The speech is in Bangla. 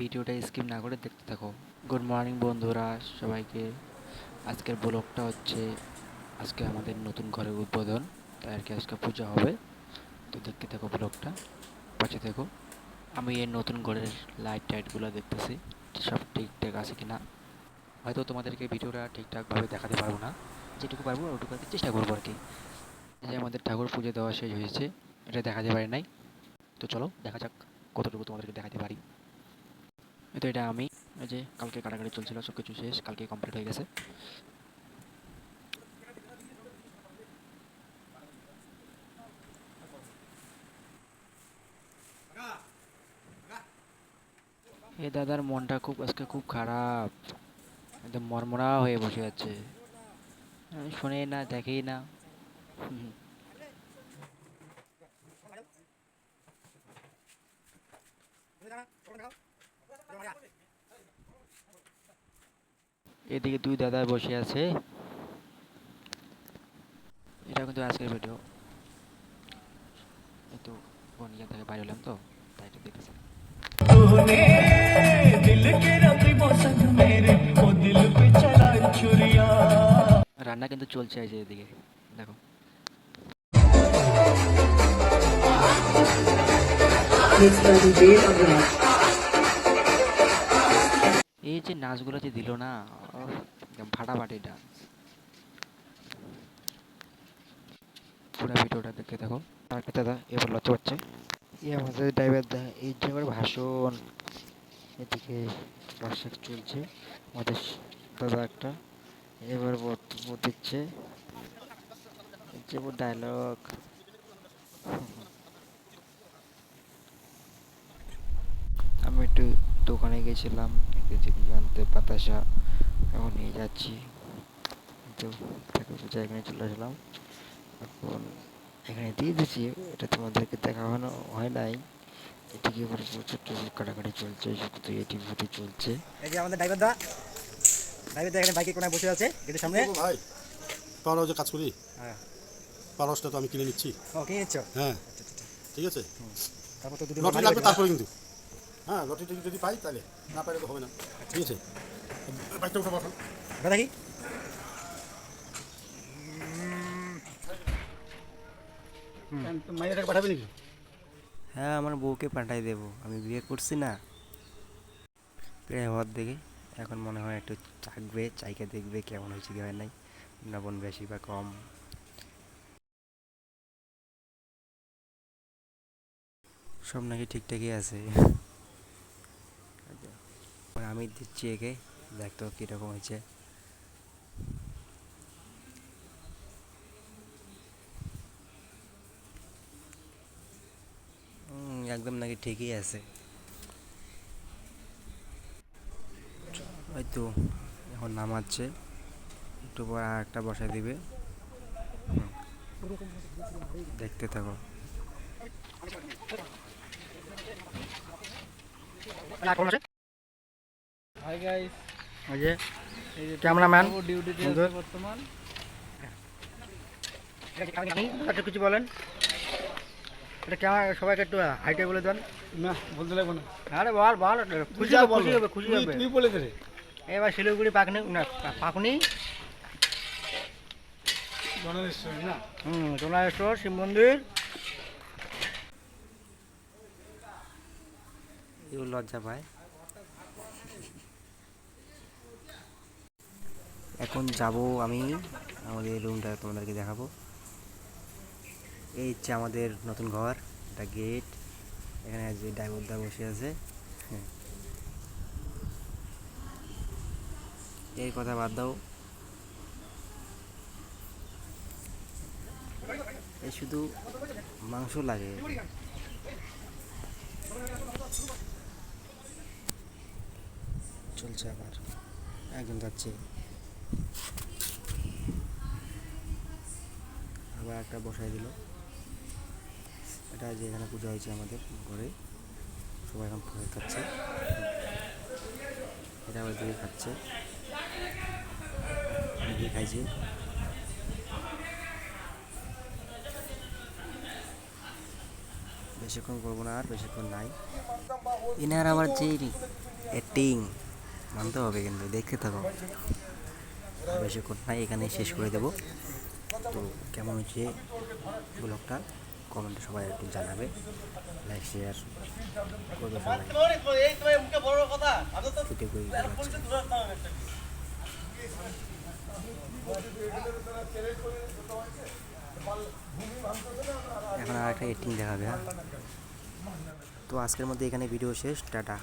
ভিডিওটা স্কিপ না করে দেখতে থাকো। গুড মর্নিং বন্ধুরা, সবাইকে। আজকের ব্লগটা হচ্ছে, আজকে আমাদের নতুন ঘরের উদ্বোধন, তাই আর কি আজকে পূজা হবে। তো দেখতে থাকো ব্লগটা, পাশে থেকো। আমি এই নতুন ঘরের লাইট টাইটগুলো দেখতেছি সব ঠিকঠাক আছে কি না হয়তো তোমাদেরকে ভিডিওটা ঠিকঠাকভাবে দেখাতে পারব না, যেটুকু পারব ওটুকু চেষ্টা করব আর কি। যে আমাদের ঠাকুর পুজো দেওয়া শেষ হয়েছে, এটা দেখাতে পারি নাই। তো চলো, দেখা যাক কতটুকু তোমাদেরকে দেখাতে পারি। তো এটা আমি যে কালকে কাটাকাটি চলছিল সব কিছু শেষ, কালকে কমপ্লিট হয়ে গেছে। এ দাদার মনটা খুব, আজকে খুব খারাপ। একদম মরমরা হয়ে বসে আছে। শোনেই না দেখেই না। হুম। এদিকে দুই দাদা বসে আছে। এটা কিন্তু আজকের ভিডিও একটু বোন গিয়ে থেকে বাইরে হলাম তো, তাই একটু দেখতেছেন রান্না কিন্তু চলছে আছে এদিকে, দেখো। It's এই যে নাচগুলো যে দিল না ফাটাফাটি ডান্স পুরো ভিডিওটা দেখতে থাকো। কি দাদা, এবার লজ্জা পাচ্ছে। এই আমাদের ড্রাইভার দা, এই যে আমার ভাষণ। এদিকে দর্শক চলছে। আমাদের দাদা একটা, এবার বক্তব্য দিচ্ছে। এই যে ডায়লগ আমি একটু দোকানে গেছিলাম। একটু জিনিস আনতে বাতাসা এখন নিয়ে যাচ্ছি। তো তাকে বুঝে এখানে চলে আসলাম। এখন এখানে দিয়ে দিচ্ছি এটা তোমাদেরকে দেখানো হয় নাই। এবার প্রচুর কাটাকাটি চলছে শুধু এটি ফুটি চলছে। এই যে আমাদের ড্রাইভার দা ড্রাইভার দা এখানে বাইকে কোনায় বসে আছে গেটের সামনে। ভাই পাওয়ার যে কাজ করি হ্যাঁ তো আমি কিনে নিচ্ছি। ও কিনে নিচ্ছ? হ্যাঁ। ঠিক আছে। তারপর তো দুটো লাগবে তারপরে কিন্তু। হ্যাঁ লটারি যদি পাই তাহলে না পাইলে তো হবে না। ঠিক আছে? বাইকটা উঠে পাঠান ওটা দেখি মাইয়াটাকে পাঠাবে নাকি? হ্যাঁ আমার বউকে পাঠাই দেবো। আমি বিয়ে করছি না। প্রায় হওয়ার দেখে এখন মনে হয় একটু চাকবে চাইকে দেখবে কেমন হয়েছে কি হয় নাই। লবণ বেশি বা কম। সব নাকি ঠিকঠাকই আছে। আমি দিচ্ছি একে দেখ তো কীরকম হয়েছে। একদম নাকি ঠিকই আছে। তো, এখন নামাচ্ছে। একটু পর আর একটা বসায় দিবে। দেখতে থাকো। হাই গাইস ওই যে ক্যামেরাম্যান ডিউটিতে বর্তমান। একটু কিছু বলেন। এটা কেমন সবাইকে একটু হাইটে বলে দেন। না বলতে লাগবে না। আরে বল বল খুশি হবে খুশি হবে খুশি হবে। তুই বলে দে এবার শিলিগুড়ি পাকনি না পাকুনি। না? হুম শিব মন্দির। লজ্জা পায়। এখন যাব আমি। আমাদের রুমটা তোমাদেরকে দেখাবো। এই হচ্ছে আমাদের নতুন ঘর, এটা গেট এখানে যে ড্রাইভারদা বসে আছে। হ্যাঁ। এই কথা বাদ দাও। এই শুধু মাংস লাগে। চলছে আবার। একজন যাচ্ছে। আবার একটা বসাই দিল। এটা যে এখানে পূজা হয়েছে আমাদের ঘরে সবাই এখন ভয় খাচ্ছে। এটা আবার দিয়ে খাচ্ছে। দিয়ে খাইছে। বেশিক্ষণ করব না আর বেশিক্ষণ নাই। এনার আবার যে এটিং মানতে হবে কিন্তু দেখতে থাকো। বেশিক্ষণ নাই এখানে শেষ করে দেব। তো কেমন হচ্ছে ব্লগটা? কমেন্টে সবাই একটু জানাবে। লাইক শেয়ার করবে। এখন আর একটা এটিং দেখাবে হ্যাঁ। তো আজকের মধ্যে এখানে ভিডিও শেষ, টাটা।